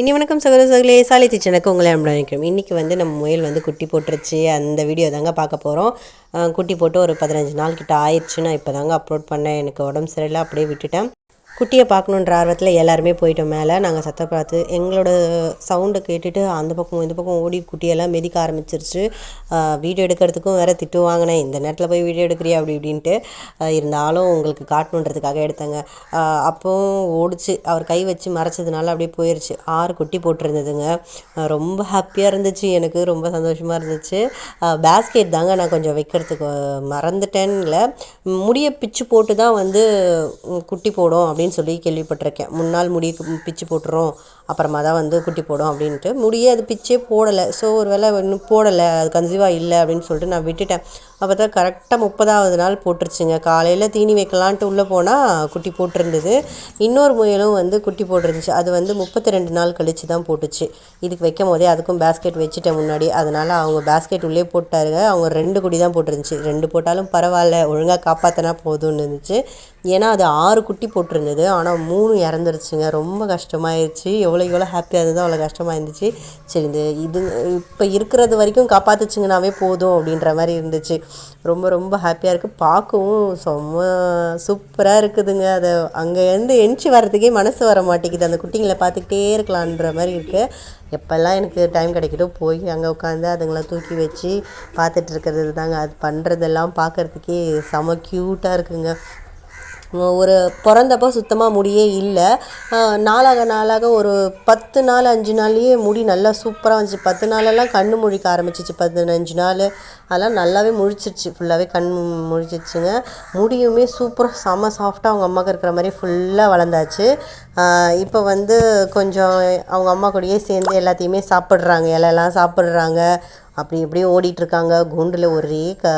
இனி வணக்கம் சகோதர சகோதரே சாலை கிச்சனுக்கு உங்களை அனுப்பிக்கிறோம் இன்றைக்கி வந்து நம்ம முயல் வந்து குட்டி போட்டுருச்சு. அந்த வீடியோ தாங்க பார்க்க போகிறோம் குட்டி போட்டு ஒரு பதினஞ்சு நாள் கிட்ட ஆயிடுச்சு நான் இப்போ தாங்க அப்லோட் பண்ணேன். எனக்கு உடம்பு சரியில்லை அப்படியே விட்டுட்டேன். குட்டியை பார்க்கணுன்ற ஆர்வத்தில் எல்லாருமே போயிட்டோம். மேலே நாங்கள் சத்த பார்த்து எங்களோட சவுண்டை கேட்டுட்டு அந்த பக்கம் இந்த பக்கம் ஓடி குட்டியெல்லாம் மெதிக்க ஆரம்பிச்சிருச்சு. வீடியோ எடுக்கிறதுக்கும் வேறு திட்டு வாங்கினேன். இந்த நேரத்தில் போய் வீடியோ எடுக்கிறியா? அப்படி இப்படின்ட்டு இருந்தாலும் உங்களுக்கு காட்டணுன்றதுக்காக எடுத்தேங்க. அப்போவும் ஓடிச்சு. அவர் கை வச்சு மறைச்சதுனால அப்படியே போயிடுச்சு ஆறு குட்டி போட்டிருந்ததுங்க. ரொம்ப ஹாப்பியாக இருந்துச்சு. எனக்கு ரொம்ப சந்தோஷமாக இருந்துச்சு. பேஸ்கெட் தாங்க நான் கொஞ்சம் வைக்கிறதுக்கு மறந்துட்டேன்னு இல்லை முடியை பிச்சு போட்டு தான் வந்து குட்டி போடும் அப்படின்னு அப்படின்னு சொல்லி கேள்விப்பட்டிருக்கேன். முன்னாள் முடி பிச்சு போட்டுரும் அப்புறமா தான் வந்து குட்டி போடும் அப்படின்ட்டு. முடியே அது பிச்சே போடலை. ஸோ ஒரு வேளை இன்னும் போடலை அது கன்சீவாக இல்லை அப்படின்னு சொல்லிட்டு நான் விட்டுட்டேன். அப்போ தான் கரெக்டாக முப்பதாவது நாள் போட்டுருச்சுங்க. காலையில் தீனி வைக்கலான்ட்டு உள்ளே போனால் குட்டி போட்டிருந்தது. இன்னொரு முயலும் வந்து குட்டி போட்டிருந்துச்சு. அது வந்து முப்பத்தி ரெண்டு நாள் கழிச்சு தான் போட்டுச்சு. இதுக்கு வைக்கும் போதே அதுக்கும் பேஸ்கெட் வச்சுட்டேன் முன்னாடி. அதனால் அவங்க பேஸ்கெட் உள்ளே போட்டாருங்க. அவங்க ரெண்டு குட்டி தான் போட்டிருந்துச்சு. ரெண்டு போட்டாலும் பரவாயில்ல ஒழுங்காக காப்பாற்றினா போதும்னு இருந்துச்சு. ஏன்னா அது ஆறு குட்டி போட்டிருந்தது. ஆனால் மூணு இறந்துருச்சுங்க. ரொம்ப கஷ்டமாயிருச்சு. எவ்வளோ எவ்வளோ ஹாப்பியாக இருந்ததோ அவ்வளோ கஷ்டமாக இருந்துச்சு சரி இந்த இது இப்போ இருக்கிறது வரைக்கும் காப்பாற்றுச்சுங்கனாவே போதும் அப்படின்ற மாதிரி இருந்துச்சு. ரொம்ப ரொம்ப ஹாப்பியாக இருக்குது பார்க்கவும் செம்ம சூப்பராக இருக்குதுங்க. அதை அங்கேருந்து எந்திச்சு வர்றதுக்கே மனசு வர மாட்டேங்குது. அந்த குட்டிங்களை பார்த்துக்கிட்டே இருக்கலான்ற மாதிரி இருக்குது எப்போல்லாம் எனக்கு டைம் கிடைக்கிதோ போய் அங்கே உட்காந்து அதுங்களை தூக்கி வச்சு பார்த்துட்டு இருக்கிறது தாங்க. அது பண்ணுறதெல்லாம் பார்க்குறதுக்கே செம க்யூட்டாக இருக்குங்க. ஒரு பிறந்தப்போ சுத்தமாக முடியே இல்லை. நாளாக நாளாக ஒரு பத்து நாள் அஞ்சு நாள்லேயே முடி நல்லா சூப்பராக வந்துச்சு. பத்து நாளெல்லாம் கண் முழிக்க ஆரம்பிச்சிச்சு. பதினஞ்சு நாள். அதெல்லாம் நல்லாவே முழிச்சிருச்சு. ஃபுல்லாகவே கண் முழிச்சிருச்சுங்க. முடியுமே சூப்பராக செம சாஃப்டாக அவங்க அம்மாவுக்கு இருக்கிற மாதிரி ஃபுல்லாக வளர்ந்தாச்சு. இப்போ வந்து கொஞ்சம் அவங்க அம்மா கூடயே சேர்ந்து எல்லாத்தையுமே சாப்பிட்றாங்க. இலையெல்லாம் சாப்பிட்றாங்க. அப்படி இப்படி ஓடிட்டுருக்காங்க குண்டில் ஒரே க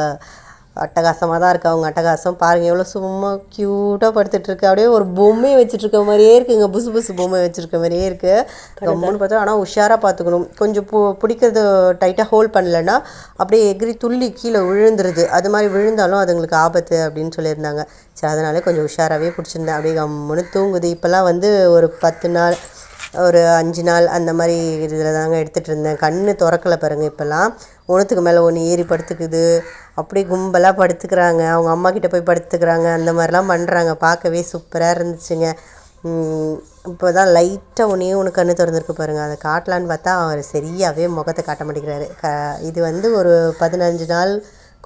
அட்டகாசமாக தான் இருக்கு அவங்க அட்டகாசம். பாருங்க எவ்வளோ சும்மா க்யூட்டாக படுத்துட்டு இருக்கு அப்படியே ஒரு பொம்மையை வச்சுட்டு இருக்க மாதிரியே இருக்குங்க. புசு புசு பொம்மை வச்சுருக்க மாதிரியே இருக்கு. ரொம்பன்னு பார்த்தா ஆனால் உஷாராக பார்த்துக்கணும். கொஞ்சம் பு பிடிக்கிறது டைட்டாக ஹோல்ட் பண்ணலைன்னா அப்படியே எகிரி துள்ளி கீழே விழுந்துருது. அது மாதிரி விழுந்தாலும் அதுங்களுக்கு ஆபத்து அப்படின்னு சொல்லியிருந்தாங்க. சரி அதனால கொஞ்சம் உஷாராகவே பிடிச்சிருந்தேன். அப்படியே கம்முன்னு தூங்குது. இப்போல்லாம் வந்து ஒரு பத்து நாள் ஒரு அஞ்சு நாள் அந்த மாதிரி இதில் தாங்க எடுத்துகிட்டு இருந்தேன். கண் திறக்கலை பாருங்க இப்போல்லாம் ஒன்றுத்துக்கு மேலே ஒன்று ஏறி படுத்துக்குது. அப்படியே கும்பலாக படுத்துக்கிறாங்க. அவங்க அம்மா கிட்டே போய் படுத்துக்கிறாங்க. அந்த மாதிரிலாம் பண்ணுறாங்க பார்க்கவே சூப்பராக இருந்துச்சுங்க. இப்போ தான் லைட்டாக ஒன்றே ஒன்று கண்ணு திறந்துருக்கு பாருங்கள் அதை காட்டலான்னு பார்த்தா அவர் சரியாகவே முகத்தை காட்ட மாட்டேங்கிறாரு. க இது வந்து ஒரு பதினஞ்சு நாள்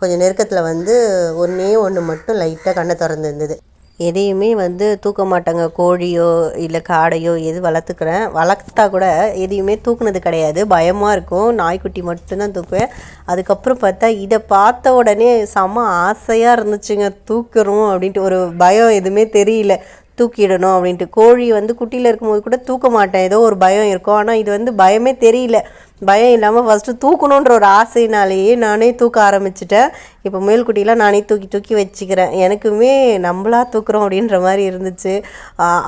கொஞ்சம் நெருக்கத்தில் வந்து ஒன்றே ஒன்று மட்டும் லைட்டாக கண்ணை திறந்துருந்தது. எதையுமே வந்து தூக்க மாட்டாங்க கோழியோ இல்லை காடையோ எது வளர்த்துக்கிறேன். வளர்த்தா கூட எதையுமே தூக்குனது கிடையாது. பயமாக இருக்கும். நாய்க்குட்டி மட்டும்தான் தூக்குவேன். அதுக்கப்புறம் பார்த்தா இதை பார்த்த உடனே செம ஆசையாக இருந்துச்சுங்க. தூக்குறோம் அப்படின்ட்டு ஒரு பயம் எதுவுமே தெரியல. தூக்கிடணும் அப்படின்ட்டு. கோழி வந்து குட்டியில் இருக்கும்போது கூட தூக்க மாட்டேன். ஏதோ ஒரு பயம் இருக்கும். ஆனால் இது வந்து பயமே தெரியல. பயம் இல்லாமல் ஃபஸ்ட்டு தூக்கணுன்ற ஒரு ஆசைனாலேயே நானே தூக்க ஆரம்பிச்சிட்டேன். இப்போ முயல்குட்டிலாம் நானே தூக்கி தூக்கி வச்சுக்கிறேன். எனக்குமே நம்மளா தூக்குறோம் அப்படின்ற மாதிரி இருந்துச்சு.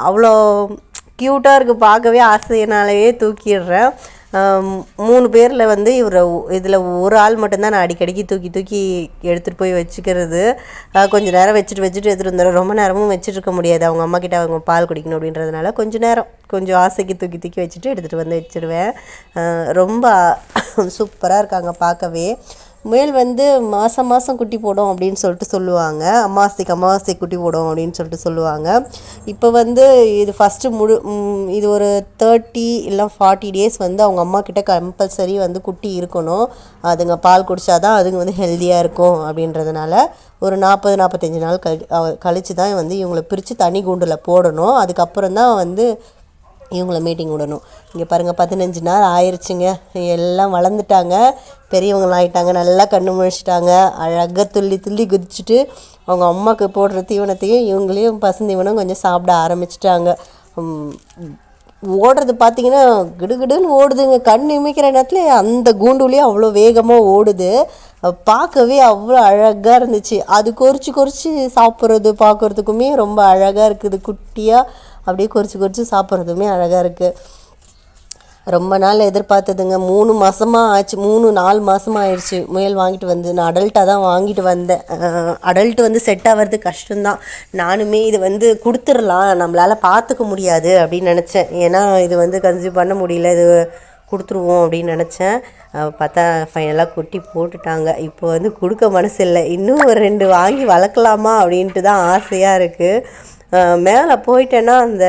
அவ்வளோ க்யூட்டாக இருக்குது பார்க்கவே ஆசையினாலேயே தூக்கிடுறேன். மூணு பேரில் வந்து இவர் இதில் ஒரு ஆள் மட்டும்தான் நான் அடிக்கடிக்கு தூக்கி தூக்கி எடுத்துகிட்டு போய் வச்சுக்கிறது. கொஞ்சம் கொஞ்ச நேரம் வச்சுட்டு வச்சுட்டு எடுத்துகிட்டு வந்துடுறேன் ரொம்ப நேரமும் வச்சுட்டு இருக்க முடியாது. அவங்க அம்மா கிட்ட அவங்க பால் குடிக்கணும் அப்படின்றதுனால கொஞ்சம் நேரம் கொஞ்சம் ஆசைக்கு தூக்கி தூக்கி வச்சுட்டு எடுத்துகிட்டு வந்து வச்சுடுவேன் ரொம்ப சூப்பராக இருக்காங்க பார்க்கவே. முயல் வந்து மாதம் மாதம் குட்டி போடும் அப்படின்னு சொல்லிட்டு சொல்லுவாங்க. அமாவாசைக்கு அமாவாசை குட்டி போடும் அப்படின்னு சொல்லிட்டு சொல்லுவாங்க. இப்போ வந்து இது ஃபஸ்ட்டு முழு இது ஒரு தேர்ட்டி இல்லை ஃபார்ட்டி டேஸ் வந்து அவங்க அம்மா கிட்ட கம்பல்சரி வந்து குட்டி இருக்கணும். அதுங்க பால் குடித்தாதான் அதுங்க வந்து ஹெல்த்தியாக இருக்கும் அப்படின்றதுனால ஒரு நாற்பது நாற்பத்தஞ்சு நாள் கழி அவ- தான் வந்து இவங்களை பிரித்து தனி கூண்டில் போடணும். அதுக்கப்புறம் தான் வந்து இவங்கள மீட்டிங் விடணும். இங்கே பாருங்கள் பதினஞ்சு நாள் ஆயிடுச்சுங்க எல்லாம் வளர்ந்துட்டாங்க. பெரியவங்களாயிட்டாங்க நல்லா கண்ணு முழிச்சிட்டாங்க. அழகாக துள்ளி துள்ளி குதிச்சுட்டு அவங்க அம்மாவுக்கு போடுற தீவனத்தையும் இவங்களையும் பசுந்தீவனம் கொஞ்சம் சாப்பிட ஆரம்பிச்சிட்டாங்க. ஓடுறது பார்த்தீங்கன்னா கிடுகிடுன்னு ஓடுதுங்க. கண் இமைக்கிற நேரத்தில் அந்த கூண்டுலேயே அவ்வளோ வேகமாக ஓடுது. பார்க்கவே அவ்வளோ அழகாக இருந்துச்சு. அது கொறிச்சு கொறிச்சு சாப்பிட்றது பார்க்குறதுக்குமே ரொம்ப அழகாக இருக்குது. குட்டியாக அப்படியே கொறிச்சு கொறிச்சு சாப்பிட்றதுமே அழகாக இருக்குது ரொம்ப நாள் எதிர்பார்த்ததுங்க. மூணு மாதமாக ஆச்சு. மூணு நாலு மாதமாக ஆயிடுச்சு முயல் வாங்கிட்டு வந்து. நான் அடல்ட்டாக தான் வாங்கிட்டு வந்தேன். அடல்ட் வந்து செட் ஆகிறது கஷ்டம்தான். நானுமே இது வந்து கொடுத்துடலாம். நம்மளால் பார்த்துக்க முடியாது அப்படின்னு நினச்சேன். ஏன்னா இது வந்து கன்சியூம் பண்ண முடியல. இது கொடுத்துருவோம் அப்படின்னு நினச்சேன். பார்த்தா ஃபைனலாக கொட்டி போட்டுட்டாங்க. இப்போ வந்து கொடுக்க மனசு இல்லை. இன்னும் ஒரு ரெண்டு வாங்கி வளர்க்கலாமா அப்படின்ட்டு தான் ஆசையாக இருக்குது மேலே போயிட்டேன்னா அந்த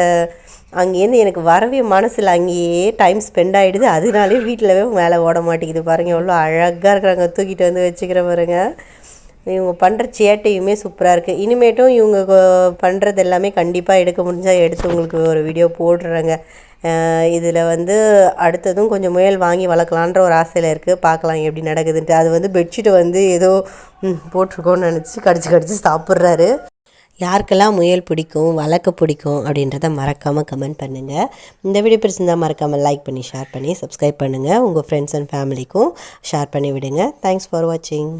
அங்கேருந்து எனக்கு வரவே மனசில் அங்கேயே டைம் ஸ்பெண்ட் ஆகிடுது அதனாலே வீட்டிலவே மேலே ஓட மாட்டேங்குது பாருங்கள் எவ்வளோ அழகாக இருக்கிறாங்க. தூக்கிட்டு வந்து வச்சுக்கிற பாருங்க. இவங்க பண்ணுற சேட்டையுமே சூப்பராக இருக்குது இனிமேட்டும் இவங்க பண்ணுறது எல்லாமே கண்டிப்பாக எடுக்க முடிஞ்சால் எடுத்து உங்களுக்கு ஒரு வீடியோ போடுறேங்க. இதில் வந்து அடுத்ததும் கொஞ்சம் முயல் வாங்கி வளர்க்கலான்ற ஒரு ஆசையில் இருக்குது பார்க்கலாம் எப்படி நடக்குதுன்ட்டு. அது வந்து பெட்ஷீட்டை வந்து ஏதோ போட்டிருக்கோன்னு நினச்சி கடிச்சு கடிச்சு சாப்பிட்றாரு. யாருக்கெல்லாம் முயல் பிடிக்கும் வளர்க்க பிடிக்கும் அப்படின்றத மறக்காமல் கமெண்ட் பண்ணுங்கள் இந்த வீடியோ பிடிச்சிருந்தால் மறக்காமல் லைக் பண்ணி ஷேர் பண்ணி சப்ஸ்கிரைப் பண்ணுங்கள் உங்கள் ஃப்ரெண்ட்ஸ் அண்ட் ஃபேமிலிக்கும் ஷேர் பண்ணி விடுங்க. தேங்க்ஸ் ஃபார் வாட்சிங்